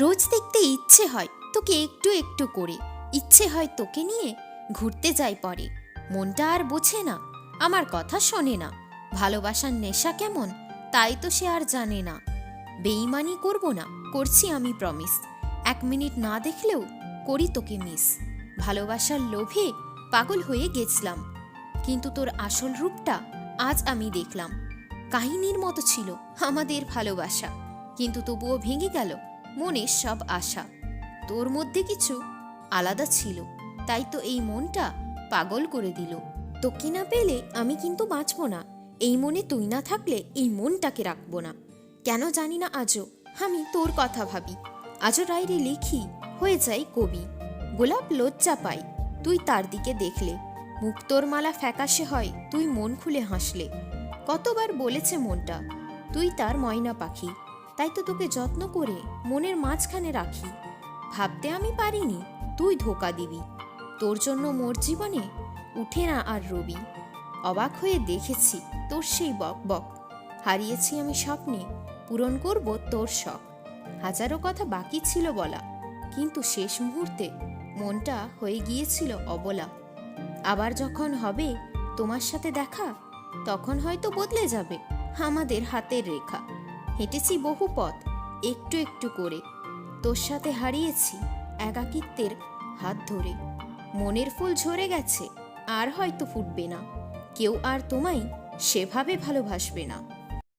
রোজ দেখতে ইচ্ছে হয় তোকে একটু একটু করে। ইচ্ছে হয় তোকে নিয়ে ঘুরতে যাই পরে। মনটা আর বোঝে না, আমার কথা শোনে না। ভালোবাসার নেশা কেমন, তাই তো সে আর জানে না। বেইমানি করব না, করছি আমি প্রমিস এক মিনিট না দেখলেও করি তোকে মিস ভালোবাসার লোভে পাগল হয়ে গেছিলাম। কিন্তু তোর আসল রূপটা আজ আমি দেখলাম। কাহিনীর মতো ছিল আমাদের ভালোবাসা। কিন্তু তবুও ভেঙে গেল মনের সব আশা। তোর মধ্যে কিছু আলাদা ছিল, তাই তো এই মনটা পাগল করে দিল। তোকে না পেলে আমি কিন্তু বাঁচব না। এই মনে তুই না থাকলে এই মনটাকে রাখব না। কেন জানি না আজও আমি তোর কথা ভাবি। আজও ডায়েরি লিখি, হয়ে যাই কবি। গোলাপ লজ্জা পাই তুই তার দিকে দেখলে। মুখ তোর মালা ফ্যাকাশে হয়, তুই মন খুলে হাসলে। কতবার বলেছে মনটা, তুই তার ময়না পাখি। তাই তো তোকে যত্ন করে মনের মাঝখানে রাখি। ভাবতে আমি পারিনি, তুই ধোকা দিবি। তোর জন্য মোর জীবনে উঠে না আর রবি। অবাক হয়ে দেখেছি তোর সেই বক বক। হারিয়েছি আমি স্বপ্নে, পূরণ করব তোর শখ। হাজারো কথা বাকি ছিল বলা, কিন্তু শেষ মুহূর্তে মনটা হয়ে গিয়েছিল অবলা। আবার যখন হবে তোমার সাথে দেখা, তখন হয়তো বদলে যাবে আমাদের হাতের রেখা। হেঁটেছি বহু পথ, একটু একটু করে। তোর সাথে হারিয়েছি একাকিত্বের হাত ধরে। মনের ফুল ঝরে গেছে, আর হয়তো ফুটবে না। কেউ আর তোমায় সেভাবে ভালোবাসবে না।